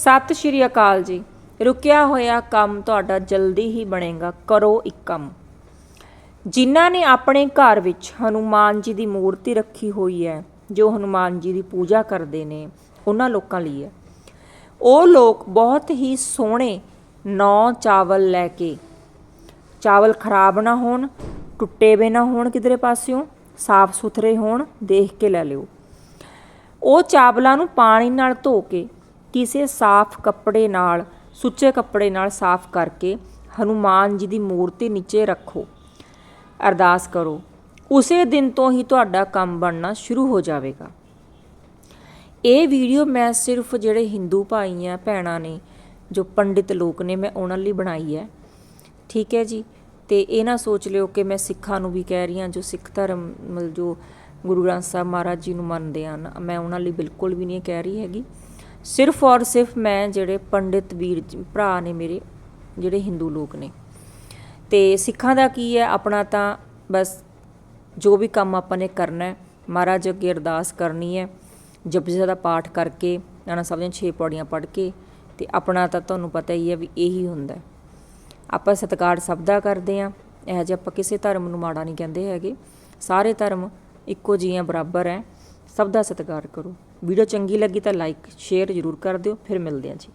ਸਤਿ ਸ਼੍ਰੀ ਅਕਾਲ ਜੀ। ਰੁਕਿਆ ਹੋਇਆ ਕੰਮ ਤੁਹਾਡਾ ਜਲਦੀ ਹੀ ਬਣੇਗਾ। ਕਰੋ ਇੱਕ ਕੰਮ। ਜਿਨ੍ਹਾਂ ਨੇ ਆਪਣੇ ਘਰ ਵਿੱਚ ਹਨੂਮਾਨ ਜੀ ਦੀ ਮੂਰਤੀ ਰੱਖੀ ਹੋਈ ਹੈ, ਜੋ ਹਨੂਮਾਨ ਜੀ ਦੀ ਪੂਜਾ ਕਰਦੇ ਨੇ, ਉਹਨਾਂ ਲੋਕਾਂ ਲਈ ਹੈ। ਉਹ ਲੋਕ ਬਹੁਤ ਹੀ ਸੋਹਣੇ ਨੌ ਚਾਵਲ ਲੈ ਕੇ, ਚਾਵਲ ਖਰਾਬ ਨਾ ਹੋਣ, ਟੁੱਟੇ ਵੇ ਨਾ ਹੋਣ ਕਿਧਰੇ ਪਾਸਿਓਂ ਸਾਫ਼ ਸੁਥਰੇ ਹੋਣ, ਦੇਖ ਕੇ ਲੈ ਲਿਓ। ਉਹ ਚਾਵਲਾਂ ਨੂੰ ਪਾਣੀ ਨਾਲ ਧੋ ਕੇ ਕਿਸੇ ਸਾਫ਼ ਕੱਪੜੇ ਨਾਲ, ਸੁੱਚੇ ਕੱਪੜੇ ਨਾਲ ਸਾਫ਼ ਕਰਕੇ ਹਨੂਮਾਨ ਜੀ ਦੀ ਮੂਰਤੀ ਨੀਚੇ ਰੱਖੋ। ਅਰਦਾਸ ਕਰੋ, ਉਸੇ ਦਿਨ ਤੋਂ ਹੀ ਤੁਹਾਡਾ ਕੰਮ ਬਣਨਾ ਸ਼ੁਰੂ ਹੋ ਜਾਵੇਗਾ। ਇਹ ਵੀਡੀਓ ਮੈਂ ਸਿਰਫ ਜਿਹੜੇ ਹਿੰਦੂ ਭਾਈ ਆ, ਭੈਣਾਂ ਨੇ, ਜੋ ਪੰਡਿਤ ਲੋਕ ਨੇ, ਮੈਂ ਉਹਨਾਂ ਲਈ ਬਣਾਈ ਹੈ। ਠੀਕ ਹੈ ਜੀ? ਤੇ ਇਹ ਨਾ ਸੋਚ ਲਿਓ ਕਿ ਮੈਂ ਸਿੱਖਾਂ ਨੂੰ ਵੀ ਕਹਿ ਰਹੀ ਹਾਂ, ਜੋ ਸਿੱਖ ਧਰਮ, ਮਤਲਬ ਜੋ ਗੁਰੂ ਗ੍ਰੰਥ ਸਾਹਿਬ ਮਹਾਰਾਜ ਜੀ ਨੂੰ ਮੰਨਦੇ ਹਨ। ਮੈਂ ਉਹਨਾਂ ਲਈ ਬਿਲਕੁਲ ਵੀ ਨਹੀਂ ਕਹਿ ਰਹੀ ਹੈਗੀ। ਸਿਰਫ ਔਰ ਸਿਰਫ ਮੈਂ ਜਿਹੜੇ ਪੰਡਿਤ ਵੀਰ ਭਰਾ ਨੇ ਮੇਰੇ, ਜਿਹੜੇ ਹਿੰਦੂ ਲੋਕ ਨੇ। ਤੇ ਸਿੱਖਾਂ ਦਾ ਕੀ ਹੈ? ਆਪਣਾ ਤਾਂ ਬਸ ਜੋ ਵੀ ਕੰਮ ਆਪਾਂ ਨੇ ਕਰਨਾ ਹੈ, ਮਹਾਰਾਜ ਅੱਗੇ ਅਰਦਾਸ ਕਰਨੀ ਹੈ, ਜਪਜੀ ਸਾਹਿਬ ਦਾ ਪਾਠ ਕਰਕੇ, ਨਾਨਾ ਸਾਹਿਬ ਦੀਆਂ 6 ਪੌੜੀਆਂ ਪੜ੍ਹ ਕੇ, ਤੇ ਆਪਣਾ ਤਾਂ ਤੁਹਾਨੂੰ ਪਤਾ ਹੀ ਹੈ ਵੀ ਇਹੀ ਹੁੰਦਾ ਆਪਾਂ ਸਤਿਕਾਰ ਸਭ ਦਾ ਕਰਦੇ ਆ ਇਹ ਜੇ ਆਪਾਂ ਕਿਸੇ ਧਰਮ ਨੂੰ ਮਾੜਾ ਨਹੀਂ ਕਹਿੰਦੇ ਹੈਗੇ। ਸਾਰੇ ਧਰਮ ਇੱਕੋ ਜਿਹੀਆਂ ਬਰਾਬਰ ਹੈ। ਸਭ ਦਾ ਸਤਿਕਾਰ ਕਰੋ। ਵੀਡੀਓ ਚੰਗੀ ਲੱਗੀ ਤਾਂ ਲਾਈਕ ਸ਼ੇਅਰ ਜ਼ਰੂਰ ਕਰ ਦਿਓ ਫਿਰ ਮਿਲਦੇ ਹਾਂ ਜੀ।